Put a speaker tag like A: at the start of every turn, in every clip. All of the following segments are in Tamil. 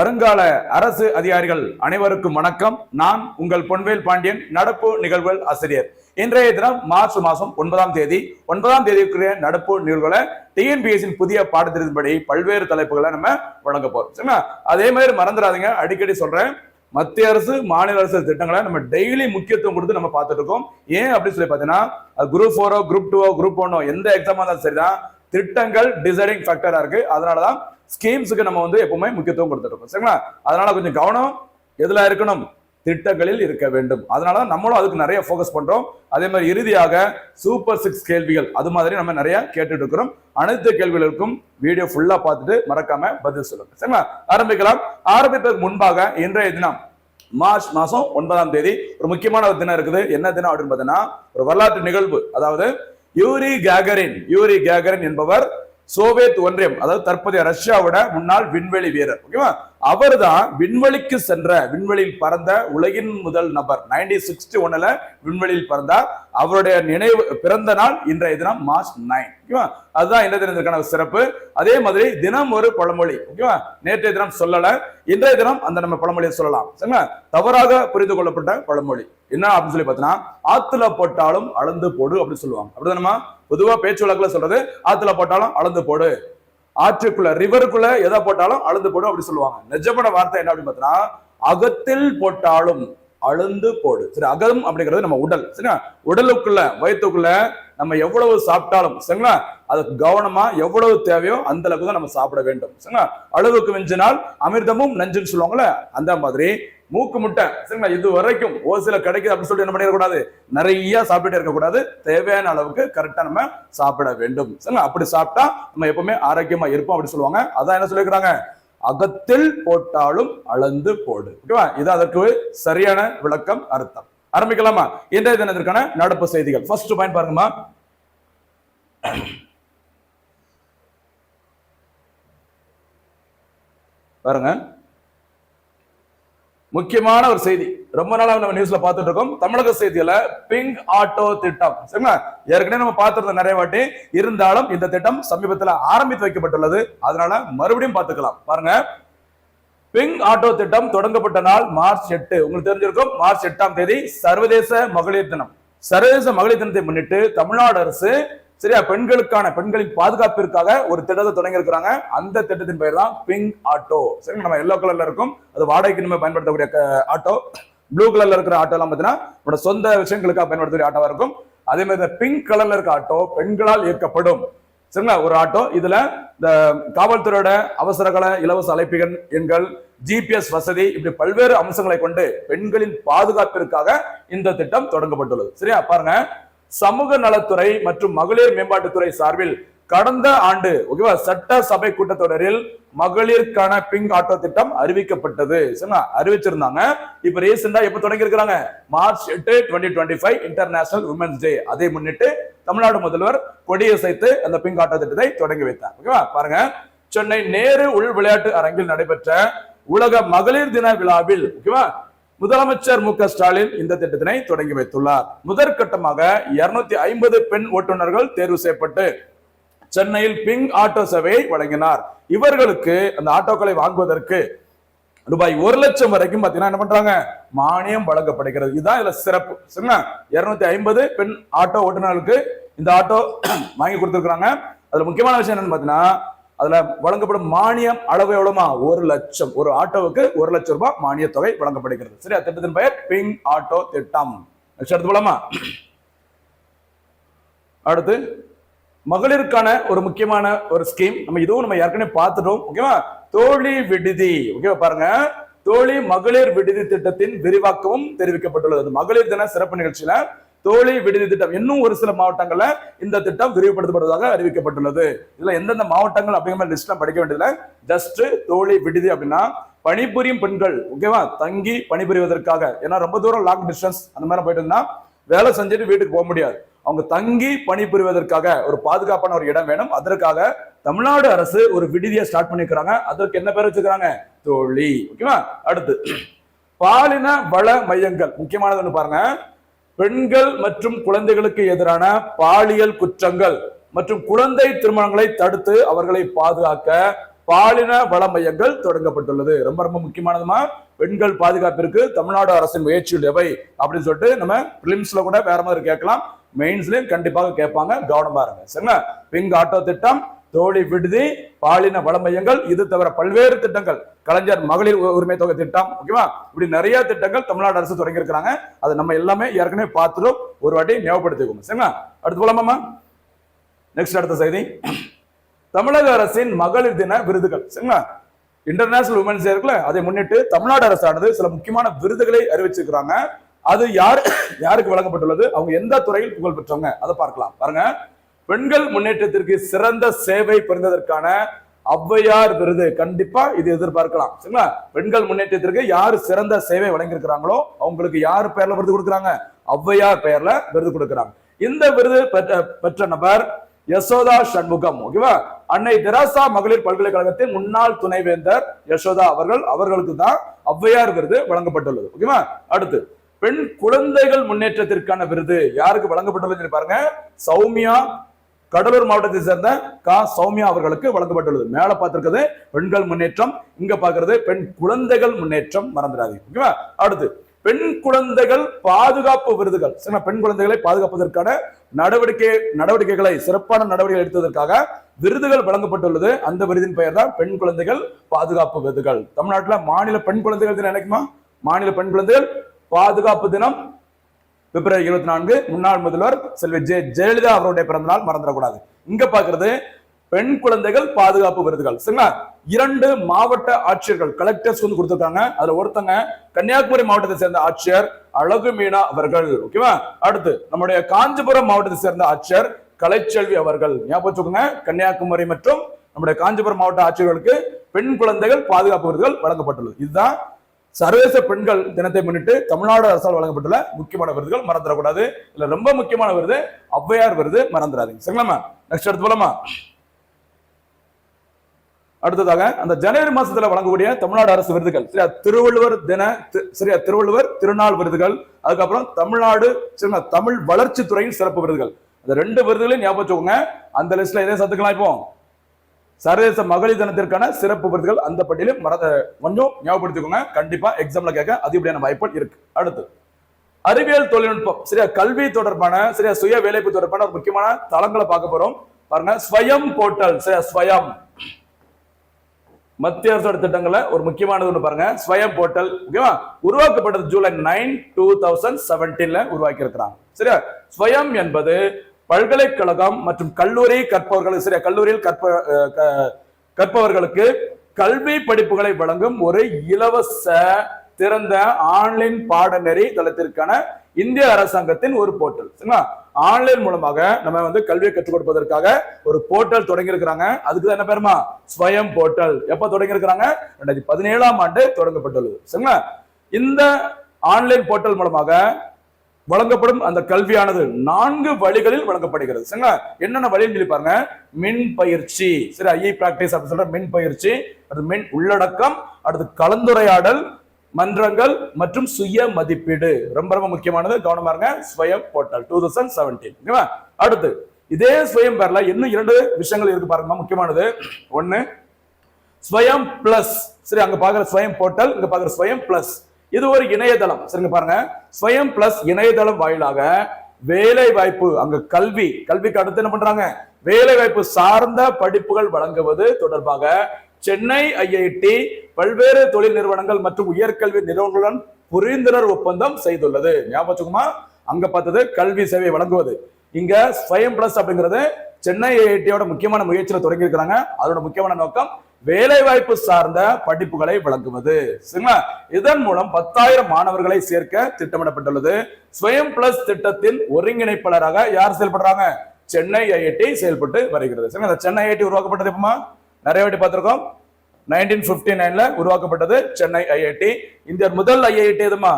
A: வருங்கால அரசு அதிகாரிகள் அனைவருக்கும் வணக்கம். நான் உங்கள் பொன்வேல் பாண்டியன் நடப்பு நிகழ்வுகள் ஆசிரியர். இன்றைய தினம் மார்ச் மாதம் ஒன்பதாம் தேதி. ஒன்பதாம் தேதிக்குரிய நடப்பு நிகழ்வுகளை டிஎன்பிஎஸ்சின் புதிய பாடத்திட்டத்தின்படி பல்வேறு தலைப்புகளை நம்ம வழங்க போறோம். சரிங்களா? அதே மாதிரி மறந்துடாதீங்க. அடிக்கடி சொல்றேன். மத்திய அரசு மாநில அரசு திட்டங்களை நம்ம டெய்லி முக்கியத்துவம் கொடுத்து நம்ம பார்த்துட்டு இருக்கோம். ஏன் அப்படின்னு சொல்லி பார்த்தீங்கன்னா குரூப் ஃபோரோ குரூப் டூவோ குரூப் ஒன்னோ எந்த எக்ஸாமா இருந்தாலும் சரிதான். திட்டங்கள் டிசைடிங் ஃபேக்டரா இருக்கு. அதனாலதான் ஸ்கீம்ஸுக்கு நம்ம வந்து எப்பவுமே முக்கியத்துவம் கொடுத்துட்டு இருக்கோம். சரிங்களா? அதனால கொஞ்சம் கவனம் எதுல இருக்கணும்? திட்டங்களில் இருக்க வேண்டும். அதனால தான் நம்மளும் அதுக்கு நிறைய ஃபோக்கஸ் பண்றோம். அதே மாதிரி இறுதியாக சூப்பர் சிக்ஸ் கேள்விகள் அது மாதிரி நம்ம நிறைய கேட்டுட்டு இருக்கிறோம். அனைத்து கேள்விகளுக்கும் வீடியோ ஃபுல்லா பார்த்துட்டு மறக்காம பதில் சொல்லுங்க. சரிங்களா? ஆரம்பிக்கலாம். ஆரம்பிப்பதற்கு முன்பாக இன்றைய தினம் மார்ச் மாசம் ஒன்பதாம் தேதி ஒரு முக்கியமான ஒரு தினம் இருக்குது. என்ன தினம் அப்படின்னு பார்த்தீங்கன்னா ஒரு வரலாற்று நிகழ்வு. அதாவது யூரி கேகரின் யூரி கேகரின் என்பவர் சோவியத் ஒன்றியம் அதாவது தற்போதைய ரஷ்யாவோட முன்னாள் விண்வெளி வீரர் ஓகேவா? அவர் தான் விண்வெளிக்கு சென்ற விண்வெளியில் பறந்த உலகின் முதல் நபர். நைன்டீன் சிக்ஸ்டி ஒன்னுல விண்வெளியில் பறந்தார். அவருடைய நினைவு பிறந்த நாள் இன்றைய தினம் மார்ச் நைன் ஓகேவா? அதுதான் இந்த தினத்திற்கான சிறப்பு. அதே மாதிரி தினம் ஒரு பழமொழி ஓகேவா? நேற்றைய தினம் சொல்லல இன்றைய தினம் அந்த நம்ம பழமொழியை சொல்லலாம் சரிங்களா? தவறாக புரிந்து கொள்ளப்பட்ட பழமொழி. என்ன அப்படின்னு சொல்லி பார்த்தீங்கன்னா ஆத்துல போட்டாலும் அளந்து போடு அப்படின்னு சொல்லுவாங்க. அப்படிதானமா பொதுவா பேச்சு வழக்குல சொல்றது ஆத்துல போட்டாலும் அளந்து போடு. ஆற்றுக்குள்ள ரிவருக்குள்ள எதை போட்டாலும் அளந்து போடும் அப்படி சொல்லுவாங்க. நிஜமான வார்த்தை என்ன அப்படின்னு பார்த்தீங்கன்னா அகத்தில் போட்டாலும். அழுந்து போடு. சரி அகம் அப்படிங்கிறது நம்ம உடல். சரிங்களா? உடலுக்குள்ள வயிற்றுக்குள்ள நம்ம எவ்வளவு சாப்பிட்டாலும் சரிங்களா? அதுக்கு கவனமா எவ்வளவு தேவையோ அந்த அளவுக்கு தான் நம்ம சாப்பிட வேண்டும். சரிங்களா? அளவுக்கு மிஞ்சினால் அமிர்தமும் நஞ்சுன்னு சொல்லுவாங்கல்ல அந்த மாதிரி. மூக்கு முட்டை சரிங்களா? இது வரைக்கும் ஒரு சில கிடைக்குது அப்படின்னு சொல்லிட்டு என்ன பண்ணிடக்கூடாது? நிறைய சாப்பிட்டுட்டே இருக்கக்கூடாது. தேவையான அளவுக்கு கரெக்டா நம்ம சாப்பிட வேண்டும். சரிங்களா? அப்படி சாப்பிட்டா நம்ம எப்பவுமே ஆரோக்கியமா இருப்போம் அப்படின்னு சொல்லுவாங்க. அதான் என்ன சொல்லியிருக்கிறாங்க? அகத்தில் போட்டாலும் அளந்து போடு. ஓகேவா? இது அதற்கு சரியான விளக்கம் அர்த்தம். ஆரம்பிக்கலாமா? இன்றைய தினத்திற்கான நடப்பு செய்திகள். ஃபர்ஸ்ட் பாயிண்ட் பாருங்கம்மா. பாருங்க. முக்கியமான ஒரு செய்தி. ரொம்ப நாளா நம்ம நியூஸ்ல பார்த்துட்டு இருக்கோம் தமிழக செய்தியில பிங்க் ஆட்டோ திட்டம். சரிங்களா? ஏற்கனவே நம்ம பார்த்திருந்த நிறைய வாட்டி. இருந்தாலும் இந்த திட்டம் சமீபத்தில் ஆரம்பித்து வைக்கப்பட்டுள்ளது. அதனால மறுபடியும் பார்த்துக்கலாம். பாருங்க. பிங்க் ஆட்டோ திட்டம் தொடங்கப்பட்ட நாள் மார்ச் எட்டு. உங்களுக்கு தெரிஞ்சிருக்கும். மார்ச் எட்டாம் தேதி சர்வதேச மகளிர் தினம். சர்வதேச மகளிர் தினத்தை முன்னிட்டு தமிழ்நாடு அரசு சரியா பெண்களுக்கான பெண்களின் பாதுகாப்பிற்காக ஒரு திட்டத்தை தொடங்கி இருக்கிறாங்க அந்த திட்டத்தின் பெயர் தான் பிங்க் ஆட்டோ சரி நம்ம எல்லோ கலர்ல இருக்கும். அது வாடகைக்கு நம்ம பயன்படுத்தக்கூடிய ஆட்டோ ப்ளூ கலர்ல இருக்கிற ஆட்டோ எல்லாம் பார்த்தீங்கன்னா நம்மளோட சொந்த விஷயங்களுக்காக பயன்படுத்தக்கூடிய ஆட்டோவா இருக்கும். அதே மாதிரி இந்த பிங்க் கலர்ல இருக்க ஆட்டோ பெண்களால் இயக்கப்படும். சரிங்களா? ஒரு ஆட்டோ இதுல இந்த காவல்துறையோட அவசரகால இலவச அழைப்பிகள் எண்கள் ஜிபிஎஸ் வசதி இப்படி பல்வேறு அம்சங்களை கொண்டு பெண்களின் பாதுகாப்பிற்காக இந்த திட்டம் தொடங்கப்பட்டுள்ளது. சரியா? பாருங்க. சமூக நலத்துறை மற்றும் மகளிர் மேம்பாட்டுத்துறை சார்பில் கடந்த ஆண்டு ஓகேவா சட்ட சபை கூட்டத்தொடரில் மகளிருக்கான பிங்க் ஆட்டோ திட்டம் அறிவிக்கப்பட்டது. சரிங்களா? அறிவிச்சிருந்தாங்க. இப்ப ரீசெண்டா எப்ப தொடங்கி இருக்கிறாங்க மார்ச் எட்டு twenty twenty five international women's day அதை முன்னிட்டு தமிழ்நாடு முதல்வர் கொடியசைத்து அந்த பிங்க் ஆட்டோ திட்டத்தை தொடங்கி வைத்தார். ஓகேவா பாருங்க. சென்னை நேரு உள் விளையாட்டு அரங்கில் நடைபெற்ற உலக மகளிர் தின விழாவில் ஓகேவா முதலமைச்சர் மு க ஸ்டாலின் இந்த திட்டத்தினை தொடங்கி வைத்துள்ளார். முதற்கட்டமாக இருநூத்தி ஐம்பது பெண் ஓட்டுநர்கள் தேர்வு செய்யப்பட்டு சென்னையில் பிங்க் ஆட்டோ சேவையை வழங்கினார். இவர்களுக்கு அந்த ஆட்டோக்களை வாங்குவதற்கு ரூபாய் ஒரு லட்சம் வரைக்கும் பாத்தீங்கன்னா என்ன பண்றாங்க? மானியம் வழங்கப்படுகிறது. இதுதான் இதுல சிறப்பு. சரிங்களா? இருநூத்தி ஐம்பது பெண் ஆட்டோ ஓட்டுநர்களுக்கு இந்த ஆட்டோ வாங்கி கொடுத்துருக்காங்க அதுல முக்கியமான விஷயம் என்னன்னு பாத்தீங்கன்னா அதுல வழங்கப்படும் மானியம் அளவு எவ்வளவுமா ஒரு லட்சம். ஒரு ஆட்டோவுக்கு ஒரு லட்சம் ரூபாய் மானிய தொகை வழங்கப்படுகிறது. சரியா? திட்டத்தின் பெயர் பிங் ஆட்டோ திட்டம். நெக்ஸ்ட் அடுத்து போலாமா? அடுத்து மகளிருக்கான ஒரு முக்கியமான ஒரு ஸ்கீம் நம்ம இதுவும் நம்ம ஏற்கனவே பார்த்துட்டோம். ஓகேவா தோழி விடுதி. ஓகேவா பாருங்க. தோழி மகளிர் விடுதி திட்டத்தின் விரிவாக்கமும் தெரிவிக்கப்பட்டுள்ளது. மகளிர் தின சிறப்பு நிகழ்ச்சியில தோழி விடுதி திட்டம். இன்னும் ஒரு சில மாவட்டங்கள்ல இந்த திட்டம் விரிவுபடுத்தப்படுவதாக அறிவிக்கப்பட்டுள்ளது. இதுல எந்தெந்த மாவட்டங்கள் அப்படிங்கிற மாதிரி லிஸ்ட்லாம் படிக்க வேண்டியதுல ஜஸ்ட் தோழி விடுதி அப்படின்னா பணிபுரியும் பெண்கள் ஓகேவா தங்கி பணிபுரிவதற்காக. ஏன்னா ரொம்ப தூரம் லாங் டிஸ்டன்ஸ் அந்த மாதிரி போயிட்டு இருந்தா வேலை செஞ்சுட்டு வீட்டுக்கு போக முடியாது. அவங்க தங்கி பணிபுரிவதற்காக ஒரு பாதுகாப்பான ஒரு இடம் வேணும். அதற்காக தமிழ்நாடு அரசு ஒரு விடுதியை ஸ்டார்ட் பண்ணிக்கிறாங்க. அதற்கு என்ன பேர் வச்சுக்கிறாங்க தோழி. ஓகேவா? அடுத்து பாலின வள மையங்கள். முக்கியமானது ஒன்று பாருங்க. பெண்கள் மற்றும் குழந்தைகளுக்கு எதிரான பாலியல் குற்றங்கள் மற்றும் குழந்தை திருமணங்களை தடுத்து அவர்களை பாதுகாக்க பாலின வள மையங்கள் தொடங்கப்பட்டுள்ளது. ரொம்ப ரொம்ப முக்கியமானதுமா பெண்கள் பாதுகாப்பிற்கு தமிழ்நாடு அரசின் முயற்சிகள் எவை அப்படின்னு சொல்லிட்டு நம்ம பிலிம்ஸ்ல கூட வேற மாதிரி கேட்கலாம். மெயின்ஸ்லயும் கண்டிப்பாக கேட்பாங்க. கவனமா இருங்க சரிங்களா? பிங்க் ஆட்டோ திட்டம் தோழி விடுதி பாலின வள மையங்கள் இது தவிர பல்வேறு திட்டங்கள். கலைஞர் மகளிர் உ- உரிமை தொகை திட்டம் ஓகேவா? இப்படி நிறைய திட்டங்கள் தமிழ்நாடு அரசு தொடங்கி இருக்கிறாங்க அதை நம்ம எல்லாமே ஏற்கனவே பார்த்துடும் ஒரு வாட்டி ஞாபகப்படுத்திக்கோங்க. சரிங்களா? அடுத்து போலாமாமா நெக்ஸ்ட் அடுத்த செய்தி. தமிழக அரசின் மகளிர் தின விருதுகள். சரிங்களா? இன்டர்நேஷனல் உமன்ஸ் டே இருக்குல்ல அதை முன்னிட்டு தமிழ்நாடு அரசானது சில முக்கியமான விருதுகளை அறிவிச்சிருக்கிறாங்க. அது யார் யாருக்கு வழங்கப்பட்டுள்ளது? அவங்க எந்த துறையில் புகழ் பெற்றவங்க? அதை பார்க்கலாம். பாருங்க. பெண்கள் முன்னேற்றத்திற்கு சிறந்த சேவை புரிந்ததற்கான ஔவையார் விருது. கண்டிப்பா இது எதிர்பார்க்கலாம். சரிங்களா? பெண்கள் முன்னேற்றத்திற்கு யார் சிறந்த சேவை வழங்கியிருக்கிறாங்களோ அவங்களுக்கு யார் பேர்ல விருது கொடுக்குறாங்க? ஔவையார் பெயர்ல விருது கொடுக்குறாங்க. இந்த விருது பெற்ற பெற்ற நபர் யசோதா சண்முகம். ஓகேவா? அன்னை தெராசா மகளிர் பல்கலைக்கழகத்தின் முன்னாள் துணைவேந்தர் யசோதா அவர்கள் அவர்களுக்கு தான் ஔவையார் விருது வழங்கப்பட்டுள்ளது. ஓகேவா? அடுத்து பெண் குழந்தைகள் முன்னேற்றத்திற்கான விருது யாருக்கு வழங்கப்பட்டுள்ளது பாருங்க. சௌமியா கடலூர் மாவட்டத்தை சேர்ந்த கா. சௌமியா அவர்களுக்கு வழங்கப்பட்டுள்ளது. மேல பார்த்திருக்கிறது பெண்கள் முன்னேற்றம் இங்க பாக்குறது பெண் குழந்தைகள் முன்னேற்றம் மறந்துடாது ஓகேவா? அடுத்து பெண் குழந்தைகள் பாதுகாப்பு விருதுகள். சில பெண் குழந்தைகளை பாதுகாப்பதற்கான நடவடிக்கை நடவடிக்கைகளை சிறப்பான நடவடிக்கை எடுத்ததற்காக விருதுகள் வழங்கப்பட்டுள்ளது. அந்த விருதின் பெயர் தான் பெண் குழந்தைகள் பாதுகாப்பு விருதுகள். தமிழ்நாட்டுல மாநில பெண் குழந்தைகள் தினம் என்னைக்குமா? மாநில பெண் குழந்தைகள் பாதுகாப்பு தினம் பிப்ரவரி இருபத்தி நான்கு. முன்னாள் முதல்வர் செல்வி ஜெ ஜெயலலிதா அவருடைய பிறந்த நாள் மறந்துடக்கூடாது. இங்க பாக்குறது பெண் குழந்தைகள் பாதுகாப்பு விருதுகள். சரிங்களா? இரண்டு மாவட்ட ஆட்சியர்கள் கலெக்டர்ஸ் வந்து கொடுத்திருக்காங்க. அதுல ஒருத்தங்க கன்னியாகுமரி மாவட்டத்தை சேர்ந்த ஆட்சியர் அழகு மீனா அவர்கள் ஓகேவா அடுத்து நம்முடைய காஞ்சிபுரம் மாவட்டத்தை சேர்ந்த ஆட்சியர் கலைச்செல்வி அவர்கள். ஞாபகம் வச்சுக்கோங்க கன்னியாகுமரி மற்றும் நம்முடைய காஞ்சிபுரம் மாவட்ட ஆட்சியர்களுக்கு பெண் குழந்தைகள் பாதுகாப்பு விருதுகள் வழங்கப்பட்டுள்ளது. இதுதான் சர்வதேச பெண்கள் தினத்தை முன்னிட்டு தமிழ்நாடு அரசால் வழங்கப்பட்டுள்ள முக்கியமான விருதுகள். மறந்துடக்கூடாது. இல்ல ரொம்ப முக்கியமான விருது ஔவையார் விருது மறந்துடாதீங்க. சரிங்களாமா நெக்ஸ்ட் எடுத்து போலாமா? அடுத்ததாக அந்த ஜனவரி மாசத்துல வழங்கக்கூடிய தமிழ்நாடு அரசு விருதுகள். சரியா? திருவள்ளுவர் தின சரியா? திருவள்ளுவர் திருநாள் விருதுகள் அதுக்கப்புறம் தமிழ்நாடு சரிங்களா? தமிழ் வளர்ச்சி துறையின் சிறப்பு விருதுகள். அந்த ரெண்டு விருதுகளையும் ஞாபகம் வச்சுக்கோங்க. அந்த லிஸ்ட்ல எதே சத்துக்கலாம் இப்போ. சர்வதேச மகளிர் தினத்திற்கான சிறப்பு விருதுகள் அந்த பட்டியலும் மறந்த கொஞ்சம் ஞாபகப்படுத்திக்கோங்க. கண்டிப்பா எக்ஸாம்ல கேட்க அதிகப்படியான வாய்ப்புகள் இருக்கு. அடுத்து அறிவியல் தொழில்நுட்பம். சரியா? கல்வி தொடர்பான சரியா? சுய வேலைப்பு தொடர்பான ஒரு முக்கியமான தளங்களை பார்க்க போறோம். பாருங்க ஸ்வயம் போர்ட்டல். சரியா? ஸ்வயம். மத்திய அரசோட திட்டங்களை ஒரு முக்கியமானது ஒன்று பாருங்க. ஸ்வயம் போர்ட்டல் ஓகேவா உருவாக்கப்பட்டது ஜூலை நைன் டூ தௌசண்ட் செவன்டீன்ல உருவாக்கி இருக்கிறாங்க சரியா? ஸ்வயம் என்பது பல்கலைக்கழகம் மற்றும் கல்லூரி கற்பவர்களுக்கு சரியா? கல்லூரியில் கற்ப க- கற்பவர்களுக்கு கல்வி படிப்புகளை வழங்கும் ஒரு இலவச திறந்த ஆன்லைன் பாடநெறி தளத்திற்கான இந்திய அரசாங்கத்தின் ஒரு போர்ட்டல் சரிங்களா? ஆன்லைன் மூலமாக நம்ம வந்து கல்வியை கற்றுக் கொடுப்பதற்காக ஒரு போர்ட்டல் தொடங்கி இருக்கிறாங்க அதுக்கு தான் என்ன பேருமா? ஸ்வயம் போர்ட்டல். எப்ப தொடங்கி இருக்கிறாங்க ரெண்டாயிரத்தி பதினேழாம் ஆண்டு தொடங்கப்பட்டுள்ளது. சரிங்களா? இந்த ஆன்லைன் போர்ட்டல் மூலமாக வழங்கப்படும் அந்த கல்வியானது நான்கு வழிகளில் வழங்கப்படுகிறது. சரிங்களா? என்னென்ன வழின்னு சொல்லி பாருங்க. மின் பயிற்சி. சரி ஐஏ பிராக்டிஸ் அப்படின்னு சொல்ற மின் பயிற்சி அடுத்து மின் உள்ளடக்கம் அடுத்து கலந்துரையாடல் மன்றங்கள் மற்றும் சுய மதிப்பீடு. ரொம்ப ரொம்ப முக்கியமானது. கவனமா இருங்க ஸ்வயம் போர்ட்டல் டூ தௌசண்ட் செவன்டீன் ஓகேவா? அடுத்து இதே ஸ்வயம் பேர்ல இன்னும் இரண்டு விஷயங்கள் இருக்கு பாருங்க. முக்கியமானது. ஒண்ணு ஸ்வயம் பிளஸ் சரி அங்க பாக்குற ஸ்வயம் போர்ட்டல் இங்க பாக்குற ஸ்வயம் பிளஸ் இது ஒரு இணையதளம். சரிங்க பாருங்க. ஸ்வயம் பிளஸ் இணையதளம் வாயிலாக வேலை வாய்ப்பு அங்க கல்வி கல்விக்கு அடுத்து என்ன பண்றாங்க? வேலை வாய்ப்பு சார்ந்த படிப்புகள் வழங்குவது தொடர்பாக சென்னை ஐஐடி பல்வேறு தொழில் நிறுவனங்கள் மற்றும் உயர்கல்வி நிறுவனங்களுடன் புரிந்துணர்வு ஒப்பந்தம் செய்துள்ளது. ஞாபகமா அங்க பார்த்தது கல்வி சேவை வழங்குவது. இங்க ஸ்வயம் பிளஸ் அப்படிங்கிறது சென்னை ஐஐடியோட முக்கியமான முயற்சியில தொடங்கி இருக்கிறாங்க அதோட முக்கியமான நோக்கம் வேலை வாய்ப்பு சார்ந்த படிப்புகளை வழங்குவது. சரிங்களா? இதன் மூலம் பத்தாயிரம் மாணவர்களை சேர்க்க திட்டமிடப்பட்டுள்ளது. ஸ்வயம் பிளஸ் திட்டத்தின் ஒருங்கிணைப்பாளராக யார் செயல்படுறாங்க? சென்னை ஐஐடி செயல்பட்டு வருகிறது. சரிங்களா? இந்த சென்னை ஐஐடி உருவாக்கப்பட்டது எப்பமா? நிறைய வாட்டி பார்த்துருக்கோம். நைன்டீன் பிப்டி நைன்ல உருவாக்கப்பட்டது சென்னை ஐஐடி. இந்திய முதல் ஐஐடி எதுமா?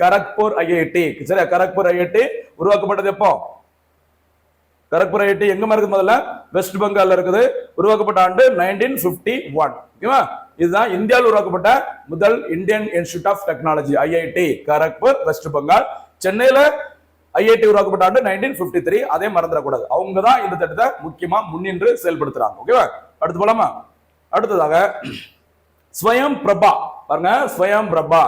A: கரக்பூர் ஐஐடி. சரியா? கரக்பூர் ஐஐடி உருவாக்கப்பட்டது எப்போ? கரக்பூர் ஐஐடி எங்க இருக்கு முதல்ல? வெஸ்ட் பெங்கால்ல இருக்குது. உருவாக்கப்பட்ட ஆண்டு நைன்டீன் பிப்டி ஒன் ஓகேவா? இதுதான் இந்தியாவில் உருவாக்கப்பட்ட முதல் Indian institute of technology IIT. Kharagpur west Bengal. சென்னையில ஐஐடி உருவாக்கப்பட்ட ஆண்டு நைன்டீன் பிப்டி த்ரீ அதே மறந்துடக்கூடாது. அவங்க தான் இந்த திட்டத்தை முக்கியமா முன்னின்று செயல்படுத்துறாங்க. ஓகேவா? அடுத்து போலாமா? அடுத்ததாக ஸ்வயம் பிரபா. பாருங்க ஸ்வயம் பிரபா.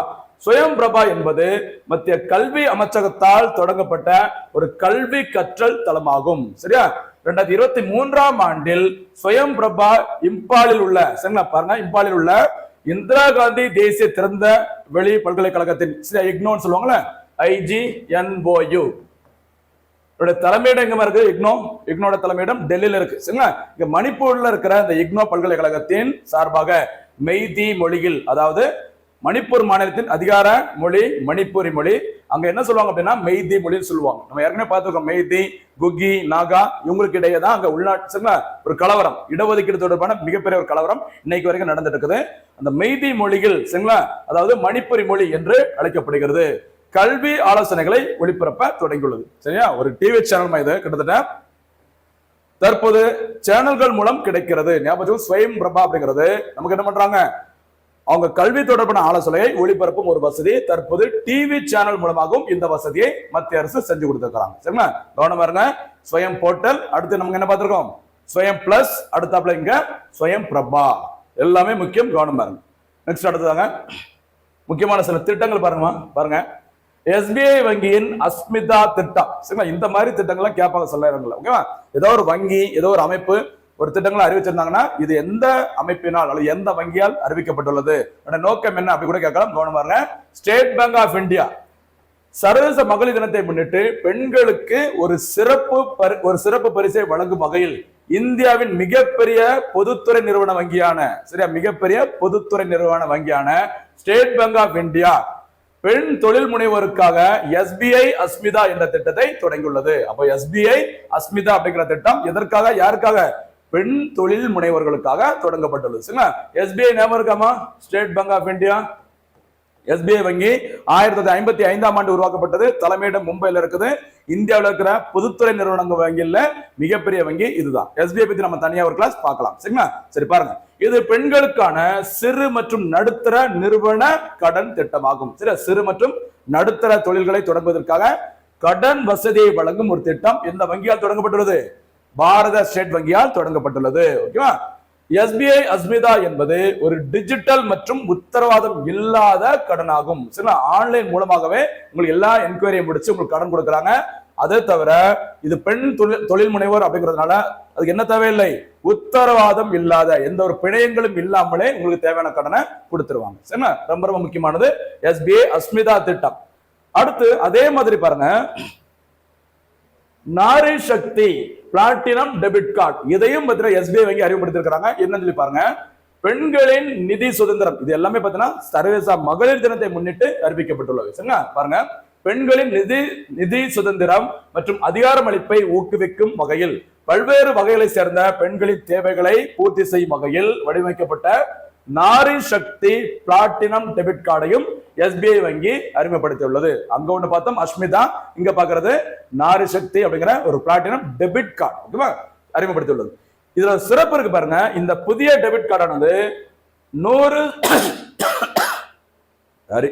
A: ஸ்வயம் பிரபா என்பது மத்திய கல்வி அமைச்சகத்தால் தொடங்கப்பட்ட ஒரு கல்வி கற்றல் தளமாகும். சரியா? ரெண்டாயிரத்தி இருபத்தி மூன்றாம் ஆண்டில் ஸ்வயம் பிரபா இம்பாலில் உள்ள சரிங்களா? பாருங்க இம்பாலில் உள்ள இந்திரா காந்தி தேசிய திறந்த வெளி பல்கலைக்கழகத்தின் இக்னோன்னு சொல்லுவாங்களே ஐஜிஎன்ஓயு இதோட தலைமையிடம் எங்க இருக்கு இக்னோ. இக்னோட தலைமையிடம் டெல்லியில இருக்கு. சரிங்களா? இங்க மணிப்பூர்ல இருக்கிற இந்த இக்னோ பல்கலைக்கழகத்தின் சார்பாக மெய்தி மொழியில் அதாவது மணிப்பூர் மாநிலத்தின் அதிகார மொழி மணிப்பூரி மொழி அங்க என்ன சொல்லுவாங்க அப்படின்னா மெய்தி மொழின்னு சொல்லுவாங்க. நம்ம ஏற்கனவே பார்த்துருக்கோம். மெய்தி குக்கி நாகா இவங்களுக்கு இடையே தான் அங்க உள்நாட்டு சரிங்களா? ஒரு கலவரம் இடஒதுக்கீடு தொடர்பான மிகப்பெரிய ஒரு கலவரம் இன்னைக்கு வரைக்கும் நடந்துட்டு இருக்குது. அந்த மெய்தி மொழிகள் சரிங்களா? அதாவது மணிப்பூரி மொழி என்று அழைக்கப்படுகிறது. கல்வி ஆலோசனைகளை ஒளிபரப்ப தொடங்கியுள்ளது. சரியா? ஒரு டிவி சேனல் இது கிட்டத்தட்ட தற்போது சேனல்கள் மூலம் கிடைக்கிறது. ஞாபகம் ஸ்வயம் பிரபா அப்படிங்கிறது. நமக்கு என்ன பண்றாங்க? அவங்க கல்வி தொடர்பான ஆலோசனையை ஒளிபரப்பும் ஒரு வசதி தற்போது டிவி சேனல் மூலமாகவும் இந்த வசதியை மத்திய அரசு செஞ்சு கொடுத்துருக்காங்க சரிங்களா? கவனம் பாருங்க ஸ்வயம் போர்ட்டல் அடுத்து நமக்கு என்ன பார்த்திருக்கோம்? ஸ்வயம் பிளஸ் அடுத்தாப்புல இங்க ஸ்வயம் பிரபா. எல்லாமே முக்கியம் கவனம் பாருங்க நெக்ஸ்ட் அடுத்ததாங்க முக்கியமான சில திட்டங்கள் பாருங்கம்மா. பாருங்க. எஸ்பிஐ வங்கியின் அஸ்மிதா திட்டம். சரிங்களா? இந்த மாதிரி திட்டங்கள்லாம் கேட்பாங்க சில நேரங்கள்ல. ஓகேவா ஏதோ ஒரு வங்கி ஏதோ ஒரு அமைப்பு ஒரு திட்டங்களை அறிவிச்சிருந்தாங்கன்னா இது எந்த அமைப்பினால் அல்லது எந்த வங்கியால் அறிவிக்கப்பட்டுள்ளது? அதோட நோக்கம் என்ன அப்படி கூட கேட்கலாம். கவனம் பாருங்க ஸ்டேட் பேங்க் ஆஃப் இந்தியா சர்வதேச மகளிர் தினத்தை முன்னிட்டு பெண்களுக்கு ஒரு சிறப்பு பரி- ஒரு சிறப்பு பரிசை வழங்கும் வகையில் இந்தியாவின் மிகப்பெரிய பொதுத்துறை நிறுவன வங்கியான சரியா? மிகப்பெரிய பொதுத்துறை நிறுவன வங்கியான ஸ்டேட் பேங்க் ஆஃப் இந்தியா பெண் தொழில் முனைவோருக்காக எஸ்பிஐ அஸ்மிதா என்ற திட்டத்தை தொடங்கியுள்ளது. அப்போ எஸ்பிஐ அஸ்மிதா அப்படிங்கிற திட்டம் எதற்காக யாருக்காக? பெண் தொழில் முனைவோர்களுக்காக தொடங்கப்பட்டுள்ளது. சரிங்களா? எஸ்பிஐ ஞாபகம் இருக்காமா? State bank of India SBI வங்கி ஆயிரத்தி தொள்ளாயிரத்தி ஐம்பத்தி ஐந்தாம் ஆண்டு உருவாக்கப்பட்டது. தலைமையிடம் மும்பையில் இருக்குது. இந்தியாவில் இருக்கிற பொதுத்துறை நிறுவனங்கள் வங்கியில் மிகப்பெரிய வங்கி இதுதான். எஸ்பிஐ பத்தி நம்ம தனியாக ஒரு கிளாஸ் பார்க்கலாம். சரிங்களா? சரி பாருங்க. இது பெண்களுக்கான சிறு மற்றும் நடுத்தர நிறுவன கடன் திட்டமாகும். சில சிறு மற்றும் நடுத்தர தொழில்களை தொடங்குவதற்காக கடன் வசதியை வழங்கும் ஒரு திட்டம் எந்த வங்கியால் தொடங்கப்பட்டுள்ளது. பாரத ஸ்டேட் வங்கியால் தொடங்கப்பட்டுள்ளது. ஓகேவா? எஸ்பிஐ அஸ்மிதா என்பது ஒரு டிஜிட்டல் மற்றும் உத்தரவாதம் இல்லாத கடனாகும். சில ஆன்லைன் மூலமாகவே உங்களுக்கு எல்லா என்கொயரியும் முடிச்சு உங்களுக்கு கடன் கொடுக்குறாங்க. அதே தவிர இது பெண் தொழில் தொழில் முனைவோர் அப்படிங்கிறதுனால அதுக்கு என்ன தேவையில்லை? உத்தரவாதம் இல்லாத எந்த ஒரு பிணையங்களும் இல்லாமலே உங்களுக்கு தேவையான கடனை கொடுத்துருவாங்க. சரிங்களா? ரொம்ப ரொம்ப முக்கியமானது. எஸ்பிஐ அஸ்மிதா திட்டம். அடுத்து அதே மாதிரி பாருங்க. Nari Shakti platinum debit card. இதையும் பார்த்தீங்கன்னா எஸ்பிஐ வங்கி அறிமுகப்படுத்திருக்காங்க என்னன்னு சொல்லி பாருங்க. பெண்களின் நிதி சுதந்திரம். இது எல்லாமே பார்த்தீங்கன்னா சர்வதேச மகளிர் தினத்தை முன்னிட்டு அறிவிக்கப்பட்டுள்ளது. சரிங்களா? பாருங்க. பெண்களின் நிதி நிதி சுதந்திரம் மற்றும் அதிகாரமளிப்பை ஊக்குவிக்கும் வகையில் பல்வேறு வகைகளை சேர்ந்த பெண்களின் தேவைகளை பூர்த்தி செய்யும் வகையில் வடிவமைக்கப்பட்ட நாரி சக்தி பிளாட்டினம் டெபிட் கார்டையும் எஸ்பிஐ வங்கி அறிமுகப்படுத்தியுள்ளது. அங்க ஒண்ணு பார்த்தோம் அஸ்மிதா. இங்க பாக்குறது நாரி சக்தி அப்படிங்கிற ஒரு பிளாட்டினம் டெபிட் கார்டு. ஓகேவா? அறிமுகப்படுத்தியுள்ளது. இதுல சிறப்பு இருக்கு பாருங்க. இந்த புதிய டெபிட் கார்டானது நூறு சாரி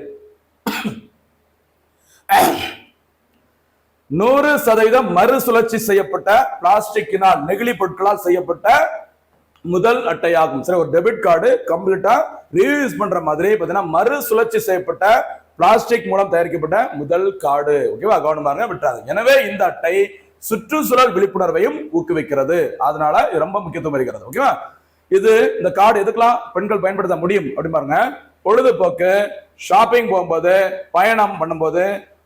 A: நூறு சதவீதம் மறுசுழற்சி செய்யப்பட்ட பிளாஸ்டிக்கினால் நெகிழி பொருட்களால் செய்யப்பட்ட முதல் அட்டையாகும். சரி ஒரு டெபிட் கார்டு கம்ப்ளீட்டா ரீயூஸ் பண்ற மாதிரி பார்த்தீங்கன்னா மறுசுழற்சி செய்யப்பட்ட பிளாஸ்டிக் மூலம் தயாரிக்கப்பட்ட முதல் கார்டு. ஓகேவா கவனம் பாருங்க விட்டுறாது எனவே இந்த அட்டை சுற்றுச்சூழல் விழிப்புணர்வையும் ஊக்குவிக்கிறது. அதனால இது ரொம்ப முக்கியத்துவம் இருக்கிறது ஓகேவா இது இந்த கார்டு எதுக்கெல்லாம் பெண்கள் பயன்படுத்த முடியும் அப்படின்னு பாருங்க. பொழுதுபோக்கு ஷாப்பிங் போகும்போது பயணம் பண்ணும்போது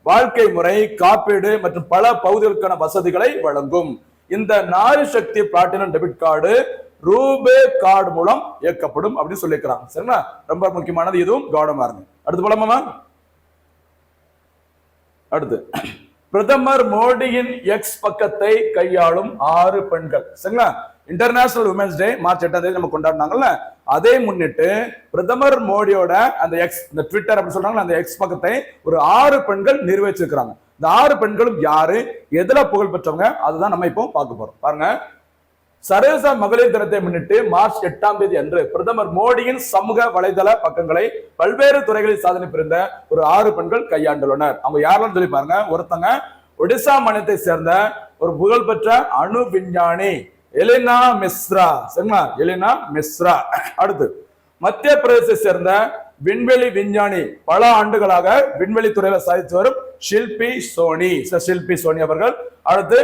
A: வாழ்க்கை முறை காப்பீடு மற்றும் பல பகுதிகளுக்கான வசதிகளை வழங்கும். இந்த Nari Shakti platinum debit card RuPay card மூலம் இயக்கப்படும் அப்படின்னு சொல்லியிருக்கிறாங்க. சரிங்களா? ரொம்ப முக்கியமானது இதுவும் கவனமா இருங்க. அடுத்து போலாமா அடுத்து. பிரதமர் மோடியின் எக்ஸ் பக்கத்தை கையாளும் ஆறு பெண்கள். சரிங்களா? இன்டர்நேஷனல் உமன்ஸ் டே மார்ச் எட்டாம் தேதி நம்ம கொண்டாடினாங்கல்ல அதை முன்னிட்டு பிரதமர் மோடியோட அந்த எக்ஸ் இந்த ட்விட்டர் அப்படின்னு சொல்றாங்க அந்த எக்ஸ் பக்கத்தை ஒரு ஆறு பெண்கள் நிர்வகிச்சிருக்கிறாங்க. இந்த ஆறு பெண்களும் யாரு எதுல புகழ் பெற்றவங்க அதுதான் நம்ம இப்போ பார்க்க போறோம். பாருங்க. சர்வதேச மகளிர் தினத்தை முன்னிட்டு மார்ச் எட்டாம் தேதி அன்று பிரதமர் மோடியின் சமூக வலைதள பக்கங்களை பல்வேறு துறைகளில் சாதனை புரிந்த ஒரு ஆறு பெண்கள் கையாண்டுள்ளனர். அவங்க யாரெல்லாம் சொல்லி பாருங்க ஒருத்தங்க ஒடிசா மாநிலத்தை சேர்ந்த ஒரு புகழ்பெற்ற அணு விஞ்ஞானி. எலினா மிஸ்ரா. சரிங்களா? எலினா மிஸ்ரா. அடுத்து மத்திய பிரதேசத்தை சேர்ந்த விண்வெளி விஞ்ஞானி பல ஆண்டுகளாக விண்வெளி துறையில சாதித்து வரும் ஷில்பி சோனி. ஷில்பி சோனி அவர்கள். அடுத்து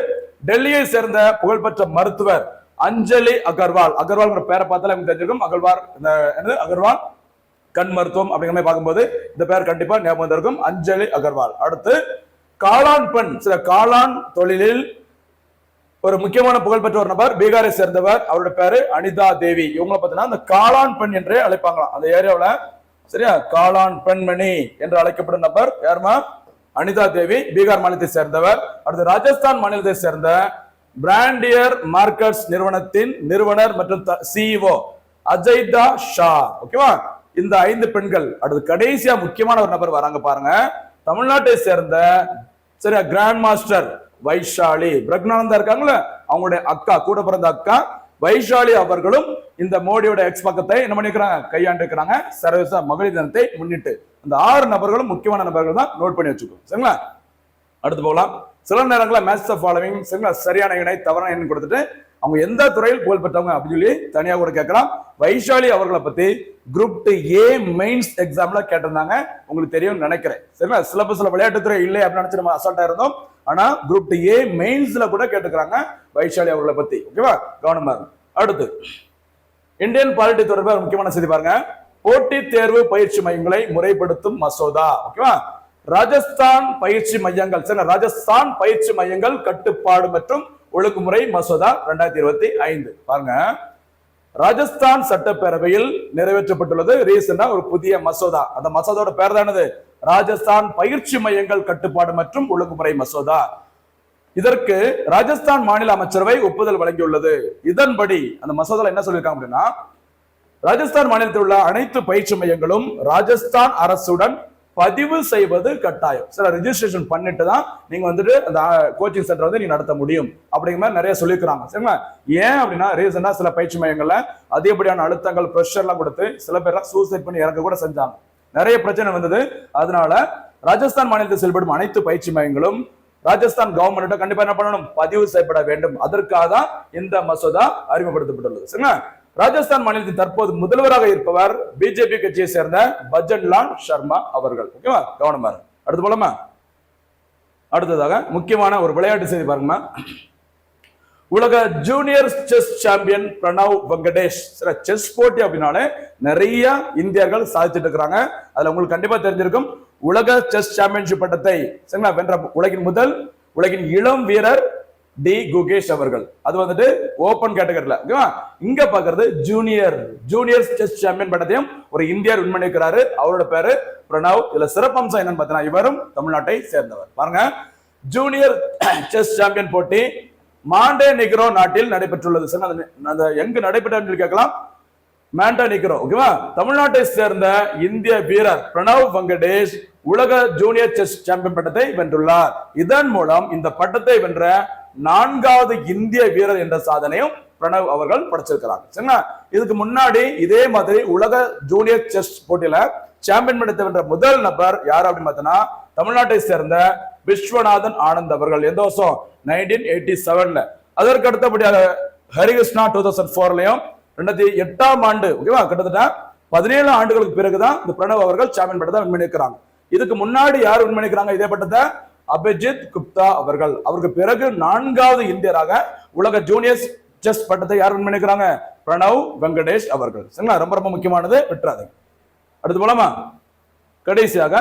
A: டெல்லியை சேர்ந்த புகழ்பெற்ற மருத்துவர் அஞ்சலி அகர்வால். அகர்வால் பேரை பார்த்தாலே எனக்கு தெரிஞ்சிருக்கும். அகர்வால் என்னது? அகர்வால் கண் மருத்துவம் அப்படிங்கிற மாதிரி பார்க்கும்போது இந்த பேர் கண்டிப்பா ஞாபகம் வந்திருக்கும். அஞ்சலி அகர்வால். அடுத்து காளான் பெண். சில காளான் தொழிலில் ஒரு முக்கியமான புகழ்பெற்ற ஒரு நபர் பீகாரை சேர்ந்தவர். அவரோட பேரு அனிதா தேவி. இவங்களை பார்த்தீங்கன்னா அந்த காளான் பெண் என்றே அழைப்பாங்களாம். அந்த ஏரியாவில் சரியா? காளான் பெண்மணி என்று அழைக்கப்படும் நபர் யாருமா அனிதா தேவி பீகார் மாநிலத்தை சேர்ந்தவர். அடுத்து ராஜஸ்தான் மாநிலத்தை சேர்ந்த பிராண்டியர் மார்க்கெட்ஸ் நிறுவனத்தின் நிறுவனர் மற்றும் சிஇஓ அஜய்தா ஷா. ஓகேவா? இந்த ஐந்து பெண்கள் அடுத்து கடைசியா முக்கியமான ஒரு நபர் வராங்க பாருங்க. தமிழ்நாட்டை சேர்ந்த சரியா கிராண்ட் மாஸ்டர் வைஷாலி. பிரக்னானந்தா இருக்காங்களே? அவங்களுடைய அக்கா கூட பிறந்த அக்கா வைஷாலி அவர்களும் இந்த மோடியோட எக்ஸ் பக்கத்தை என்ன பண்ணிக்கிறாங்க கையாண்டு இருக்கிறாங்க சர்வதேச மகளிர் தினத்தை முன்னிட்டு. இந்த ஆறு நபர்களும் முக்கியமான நபர்கள் தான் நோட் பண்ணி வச்சுக்கோ சரிங்களா? அடுத்து போகலாம். சில நேரங்களில் மேட்ச் ஆஃப் ஃபாலோவிங் சரிங்களா? சரியான இணை தவறான எண் கொடுத்துட்டு அவங்க எந்த துறையில் புகழ் பெற்றவங்க அப்படின்னு சொல்லி தனியாக கூட கேட்கலாம். வைஷாலி அவர்களை பத்தி குரூப் டு ஏ மெயின்ஸ் எக்ஸாம்ல கேட்டிருந்தாங்க. உங்களுக்கு தெரியும் நினைக்கிறேன். சரிங்களா? சிலபஸ்ல விளையாட்டுத்துறை இல்லை அப்படின்னு நினைச்சு நம்ம அசால்ட்டா இருந்தோம் ஆனா குரூப் டி ஏ மெயின்ஸ்ல கூட கேட்டுக்கிறாங்க வைஷாலி அவர்களை பத்தி. ஓகேவா கவனமா அடுத்து இந்தியன் பாலிட்டி தொடர்பாக முக்கியமான செய்தி பாருங்க. போட்டித் தேர்வு பயிற்சி மையங்களை முறைப்படுத்தும் மசோதா. ஓகேவா ராஜஸ்தான் பயிற்சி மையங்கள் சரி ராஜஸ்தான் பயிற்சி மையங்கள் கட்டுப்பாடு மற்றும் ஒழுங்குமுறை மசோதா ரெண்டாயிரத்தி இருபத்தி ஐந்து. பாருங்க. ராஜஸ்தான் சட்டப்பேரவையில் நிறைவேற்றப்பட்டுள்ளது. ரீசெண்டா ஒரு புதிய மசோதா. அந்த மசோதாவோட பேர் தானது ராஜஸ்தான் பயிற்சி மையங்கள் கட்டுப்பாடு மற்றும் ஒழுங்குமுறை மசோதா. இதற்கு ராஜஸ்தான் மாநில அமைச்சரவை ஒப்புதல் வழங்கியுள்ளது. இதன்படி அந்த மசோதா என்ன சொல்லியிருக்காங்க அப்படின்னா ராஜஸ்தான் மாநிலத்தில் உள்ள அனைத்து பயிற்சி மையங்களும் ராஜஸ்தான் அரசுடன் பதிவு செய்வது கட்டாயம். சில ரெஜிஸ்ட்ரேஷன் பண்ணிட்டு தான் நீங்க வந்துட்டு அந்த கோச்சிங் சென்டர் வந்து நீங்க நடத்த முடியும். அப்படிங்கிற மாதிரி நிறைய சொல்லியிருக்கிறாங்க. சரிங்களா? ஏன் அப்படின்னா ரீசெண்டா சில பயிற்சி மையங்கள்ல அதிகப்படியான அழுத்தங்கள் ப்ரெஷர்லாம் எல்லாம் கொடுத்து சில பேர்லாம் சூசைட் பண்ணி இறக்க கூட செஞ்சாங்க. நிறைய பிரச்சனை வந்தது. அதனால ராஜஸ்தான் மாநிலத்தில் செயல்படும் அனைத்து பயிற்சி மையங்களும் ராஜஸ்தான் கவர்மெண்ட் கண்டிப்பா என்ன பண்ணணும்? பதிவு செய்யப்பட வேண்டும். அதற்காக தான் இந்த மசோதா அறிமுகப்படுத்தப்பட்டுள்ளது. சரிங்களா? ராஜஸ்தான் மாநிலத்தின் தற்போது முதல்வராக இருப்பவர் பிஜேபி கட்சியை சேர்ந்த பஜன்லால் சர்மா அவர்கள். ஓகேவா? கவனமா அடுத்து போலாமா? அடுத்ததாக முக்கியமான ஒரு விளையாட்டு செய்தி பாருங்கம்மா. உலக junior chess champion Pranav Venkatesh. சில செஸ் போட்டி அப்படின்னாலே நிறைய இந்தியர்கள் சாதிச்சுட்டு இருக்கிறாங்க. அதுல உங்களுக்கு கண்டிப்பா தெரிஞ்சிருக்கும். உலக செஸ் சாம்பியன்ஷிப் பட்டத்தை சரிங்களா வென்ற உலகின் முதல் உலகின் இளம் வீரர் டி குகேஷ் அவர்கள். அது வந்துட்டு ஓபன் கேட்டகரியில ஓகேவா இங்க பாக்குறது ஜூனியர் ஜூனியர் செஸ் சாம்பியன் பட்டத்தையும் ஒரு இந்தியர் வின் பண்ணியிருக்கிறாரு அவரோட பேரு பிரணவ். இதுல சிறப்பம்சம் என்னன்னு பார்த்தீங்கன்னா இவரும் தமிழ்நாட்டை சேர்ந்தவர். பாருங்க. ஜூனியர் செஸ் சாம்பியன் போட்டி மாண்டே நிகரோ நாட்டில் நடைபெற்றுள்ளது. சார் அந்த எங்கு நடைபெற்ற கேட்கலாம். மாண்டா நிகரோ ஓகேவா தமிழ்நாட்டை சேர்ந்த இந்திய வீரர் பிரணவ் வெங்கடேஷ் உலக ஜூனியர் செஸ் சாம்பியன் பட்டத்தை வென்றுள்ளார். இதன் மூலம் இந்த பட்டத்தை வென்ற நான்காவது இந்திய வீரர் என்ற சாதனையும் பிரணவ் அவர்கள் படைச்சிருக்கிறார். சரிங்களா? இதுக்கு முன்னாடி இதே மாதிரி உலக ஜூனியர் செஸ் போட்டியில சாம்பியன் பட்டத்தை வென்ற முதல் நபர் யார் அப்படின்னு பார்த்தோன்னா தமிழ்நாட்டை சேர்ந்த விஸ்வநாதன் ஆனந்த் அவர்கள். எந்த வருஷம்? நைன்டீன் எயிட்டி செவன்ல அதற்கு அடுத்தபடியாக ஹரிகிருஷ்ணா டூ தௌசண்ட் ஃபோர்லயும் ரெண்டாயிரத்தி எட்டாம் ஆண்டு ஓகேவா கிட்டத்தட்ட பதினேழு ஆண்டுகளுக்கு பிறகுதான் இந்த பிரணவ் அவர்கள் சாம்பியன் பட்டத்தை வின் பண்ணியிருக்கிறாங்க இதுக்கு முன்னாடி யார் வின் பண்ணிக்கிறாங்க இதே பட்டத்தை அபிஜித் குப்தா அவர்கள். அவருக்கு பிறகு நான்காவது இந்தியராக உலக ஜூனியர் செஸ் பட்டத்தை யார் வின் பண்ணிக்கிறாங்க பிரணவ் வெங்கடேஷ் அவர்கள். சரிங்களா? ரொம்ப ரொம்ப முக்கியமானது விட்டுறாதீங்க அடுத்து போலாமா? கடைசியாக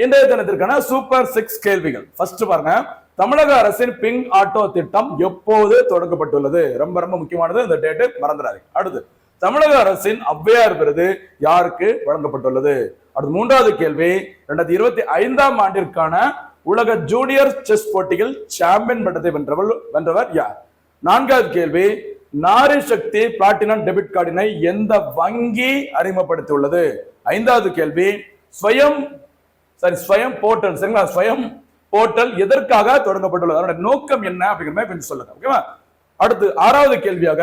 A: இன்றைய தினத்திற்கான சூப்பர் சிக்ஸ் கேள்விகள். ஃபர்ஸ்ட் பாருங்க. தமிழக அரசின் பிங் ஆட்டோ திட்டம் எப்போது தொடங்கப்பட்டுள்ளது? ரொம்ப ரொம்ப முக்கியமானது. இந்த டேட்டு மறந்துடாதீங்க. அடுத்து தமிழக அரசின் ஔவையார் விருது யாருக்கு வழங்கப்பட்டுள்ளது? அடுத்து மூன்றாவது கேள்வி. ரெண்டாயிரத்தி இருபத்தி ஐந்தாம் ஆண்டிற்கான உலக ஜூனியர் செஸ் போட்டியில் சாம்பியன் பட்டத்தை வென்றவர் வென்றவர் யார்? நான்காவது கேள்வி. நாரி சக்தி பிளாட்டினம் டெபிட் கார்டினை எந்த வங்கி அறிமுகப்படுத்தியுள்ளது? ஐந்தாவது கேள்வி. ஸ்வயம் சரி ஸ்வயம் போர்ட்டல். சரிங்களா? ஸ்வயம் போர்ட்டல் எதற்காக தொடங்கப்பட்டுள்ளது? அதோட நோக்கம் என்ன அப்படிங்கிற மாதிரி கொஞ்சம் சொல்லுங்க ஓகேவா அடுத்து ஆறாவது கேள்வியாக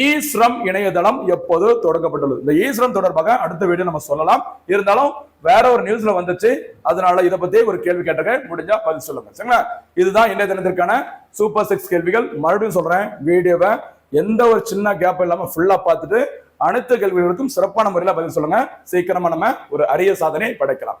A: ஈஸ்ரம் இணையதளம் எப்போது தொடங்கப்பட்டுள்ளது? இந்த ஈஸ்ரம் தொடர்பாக அடுத்த வீடியோ நம்ம சொல்லலாம். இருந்தாலும் வேற ஒரு நியூஸ்ல வந்துச்சு. அதனால இதை பத்தி ஒரு கேள்வி கேட்டக முடிஞ்சா பதில் சொல்லுங்க சரிங்களா? இதுதான் இன்றைய தினத்திற்கான சூப்பர் சிக்ஸ் கேள்விகள். மறுபடியும் சொல்றேன் வீடியோவை எந்த ஒரு சின்ன கேப் இல்லாம ஃபுல்லா பார்த்துட்டு அனைத்து கேள்விகளுக்கும் சிறப்பான முறையில் பதில் சொல்லுங்க. சீக்கிரமா நம்ம ஒரு அரிய சாதனை படைக்கலாம்.